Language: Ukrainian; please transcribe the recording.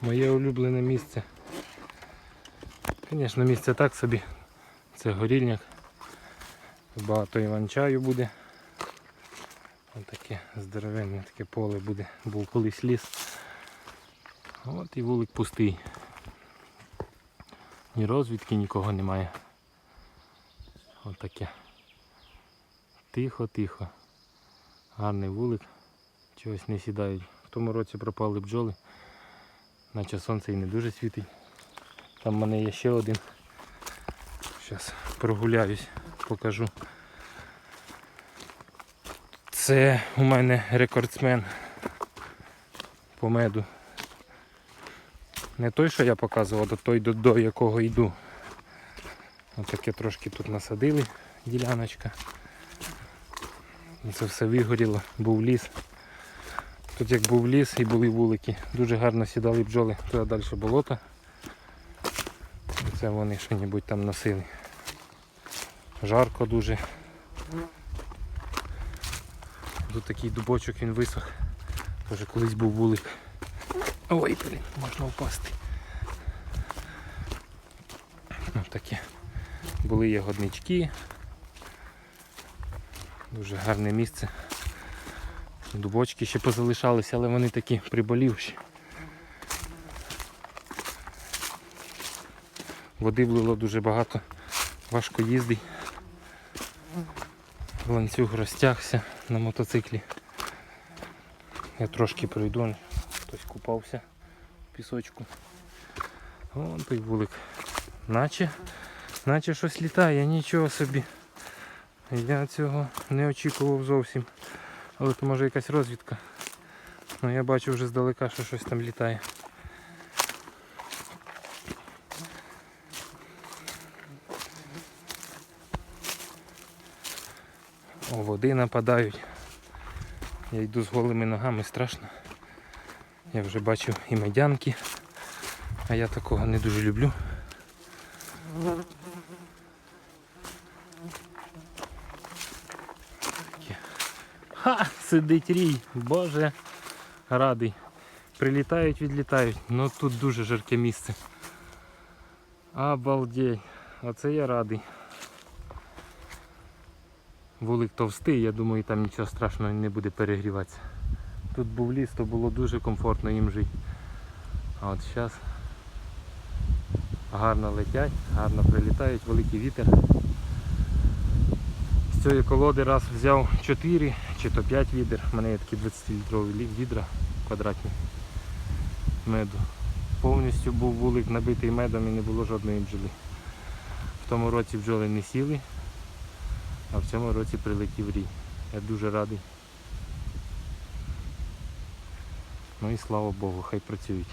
Моє улюблене місце. Звісно, місце так собі. Це горільняк. Багато іван-чаю буде. Ось таке здоровенне таке поле буде. Був колись ліс. От і вулик пустий. Ні розвідки, нікого немає. Ось таке. Тихо-тихо. Гарний вулик. Чогось не сідають. Тому році пропали бджоли. Наче сонце і не дуже світить. Там в мене є ще один. Зараз прогуляюсь, покажу. Це у мене рекордсмен по меду. Не той, що я показував, а той, до, до якого йду. Отаке трошки тут насадили, діляночка. Це все вигоріло, був ліс. Тут як був ліс і були вулики, дуже гарно сідали бджоли, туди далі болото. Це вони що-небудь там носили. Жарко дуже. Тут такий дубочок він висох. Тоже колись був вулик. Ой, блін, можна впасти. Ось таке. Були ягоднички. Дуже гарне місце. Дубочки ще позалишалися, але вони такі приболівші. Води влило дуже багато, важко їздить. Ланцюг розтягся на мотоциклі. Я трошки пройду, хтось купався в пісочку. Вон той вулик. Наче, наче щось літає, нічого собі. Я цього не очікував зовсім. Але то може якась розвідка. Ну я бачу вже здалека, що щось там літає. О, води нападають. Я йду з голими ногами, страшно. Я вже бачив і медянки, а я такого не дуже люблю. Ха! Сидить рій, боже, радий. Прилітають, відлітають, ну тут дуже жарке місце. Обалдеть, оце я радий. Вулик товстий, я думаю, там нічого страшного не буде перегріватися. Тут був ліс, то було дуже комфортно їм жити. А от зараз гарно летять, гарно прилітають, великий вітер. З цієї колоди раз взяв 4 чи то 5 відер. У мене є такі 20-літрові відра квадратні меду. Повністю був вулик набитий медом і не було жодної бджоли. В тому році бджоли не сіли, а в цьому році прилетів рій. Я дуже радий. Ну і слава Богу, хай працюють.